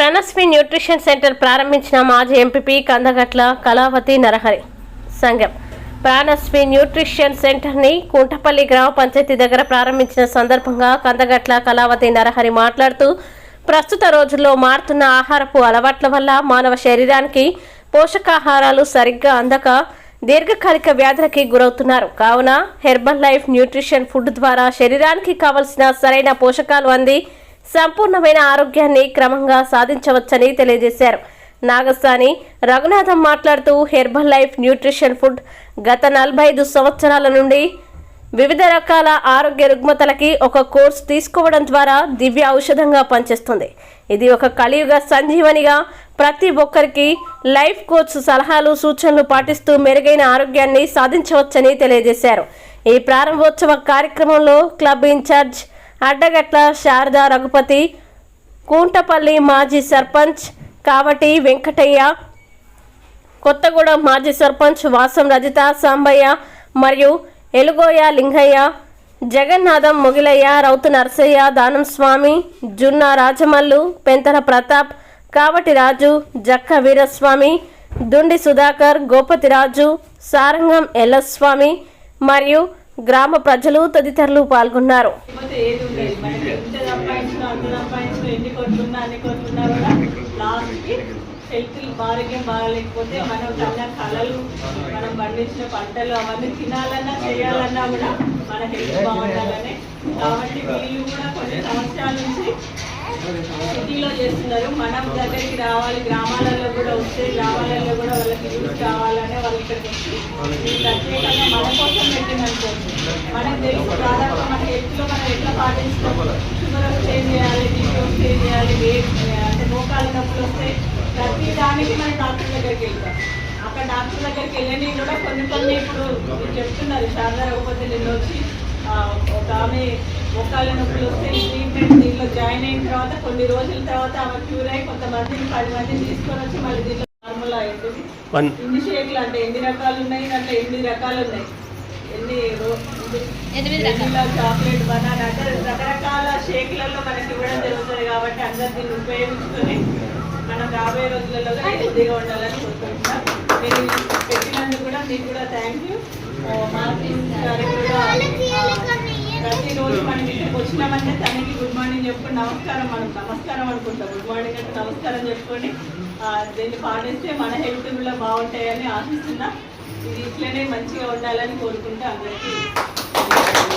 ప్రణస్వి nutrition centre ప్రారంభించిన మాజీ MPP Kandagatla Kalavathi Narahari. సంఘం. ప్రాణస్వి న్యూట్రిషన్ సెంటర్ని కుంటపల్లి గ్రామ పంచాయతీ దగ్గర ప్రారంభించిన సందర్భంగా కందగట్ల కళావతి నరహరి మాట్లాడుతూ ప్రస్తుత రోజుల్లో మారుతున్న ఆహారపు అలవాట్ల వల్ల మానవ శరీరానికి పోషకాహారాలు సరిగ్గా అందక దీర్ఘకాలిక వ్యాధులకి గురవుతున్నారు. కావున హెర్బల్ లైఫ్ న్యూట్రిషన్ ఫుడ్ ద్వారా శరీరానికి కావలసిన సరైన పోషకాలు అంది సంపూర్ణమైన ఆరోగ్యాన్ని క్రమంగా సాధించవచ్చని తెలియజేశారు. నాగసాని రఘునాథం మాట్లాడుతూ హెర్బల్ లైఫ్ న్యూట్రిషన్ ఫుడ్ గత నలభై ఐదు సంవత్సరాల నుండి వివిధ రకాల ఆరోగ్య రుగ్మతలకి ఒక కోర్స్ తీసుకోవడం ద్వారా దివ్య ఔషధంగా పనిచేస్తుంది. ఇది ఒక కలియుగ సంజీవనిగా ప్రతి ఒక్కరికి లైఫ్ కోచ్ సలహాలు సూచనలు పాటిస్తూ మెరుగైన ఆరోగ్యాన్ని సాధించవచ్చని తెలియజేశారు. ఈ ప్రారంభోత్సవ కార్యక్రమంలో club in charge Addagatla Sharada Raghupati Koontapalli మాజీ సర్పంచ్ కావటి వెంకటయ్య కొత్తగూడెం మాజీ సర్పంచ్ వాసం రజిత సాంబయ్య మరియు ఎలుగోయ లింగయ్య జగన్నాథం మొగిలయ్య రౌతు నరసయ్య దానం స్వామి జున్న రాజమల్లు పెంతల ప్రతాప్ కావటి రాజు జక్క వీరస్వామి దుండి సుధాకర్ గోపతి రాజు సారంగం ఎల్లస్వామి మరియు గ్రామ ప్రజలు తదితరులు పాల్గొన్నారు. లేకపోతే ఏది ఉండదు? ఎన్ని కూడా హెల్త్ ఆరోగ్యం బాగాలేకపోతే మనం కన్నా కళలు మనం పండించిన పంటలు అవన్నీ తినాలన్నా చేయాలన్నా కూడా మన హెల్త్ బాగుండాలని. కాబట్టి వీళ్ళు కూడా కొన్ని సంవత్సరాల నుంచి సిటీలో చేస్తున్నారు. మనం దగ్గరికి రావాలి గ్రామాలలో కూడా వస్తే గ్రామాలలో కూడా వాళ్ళకి యూజ్ కావాలి. ఇక్కడికి వచ్చి ఇది ప్రత్యేకంగా మన కోసం పెట్టిననుకోండి మనకు తెలుసు దాదాపు మన హెల్త్లో మనం ఎట్లా పాటిస్తాం షుగర్ వస్తే ఏం చేయాలి బీపీ వస్తే ఏం చేయాలి వెయిట్ అంటే మోకాళ్ళ నొప్పులు వస్తే ప్రతి దానికి మనం డాక్టర్ దగ్గరికి వెళ్తాం. అక్కడ డాక్టర్ దగ్గరికి వెళ్ళని కూడా కొన్ని కొన్ని ఇప్పుడు చెప్తున్నారు శారదా రఘుపతి నిన్న వచ్చి ఒక ఆమె మోకాళ్ళ నొప్పులు వస్తే ట్రీట్మెంట్ దీనిలో జాయిన్ అయిన తర్వాత కొన్ని రోజుల తర్వాత ఆమె క్యూర్ అయ్యి కొంతమందిని పది మందిని తీసుకొని వచ్చి మళ్ళీ వన్. ఎన్ని షేక్లు అంటే ఎన్ని రకాలు ఉన్నాయి దాంట్లో ఎనిమిది రకాలు ఉన్నాయి ఎన్ని రో- ఎనిమిది వెనిలా, చాక్లెట్ బనానా అంటే రకరకాల షేక్లలో మనకి ఇవ్వడం జరుగుతుంది కాబట్టి అందరు దీన్ని ఉపయోగించుకొని మనం రాబోయే రోజులలో కూడా హెల్తీగా ఉండాలని కోరుకుంటున్నాం. మీరు పెట్టినందుకు కూడా మీకు కూడా థ్యాంక్ యూ గారికి కూడా ఆ, ప్రతిరోజు మనం అంటే తనకి గుడ్ మార్నింగ్ చెప్పుకొని నమస్కారం మనం నమస్కారం అనుకుంటాం. గుడ్ మార్నింగ్ అంటే నమస్కారం చెప్పుకొని దీన్ని పాటిస్తే మన హెల్త్ కూడా బాగుంటాయని ఆశిస్తున్నా. ఇది ఇట్లనే మంచిగా ఉండాలని కోరుకుంటే అందరికీ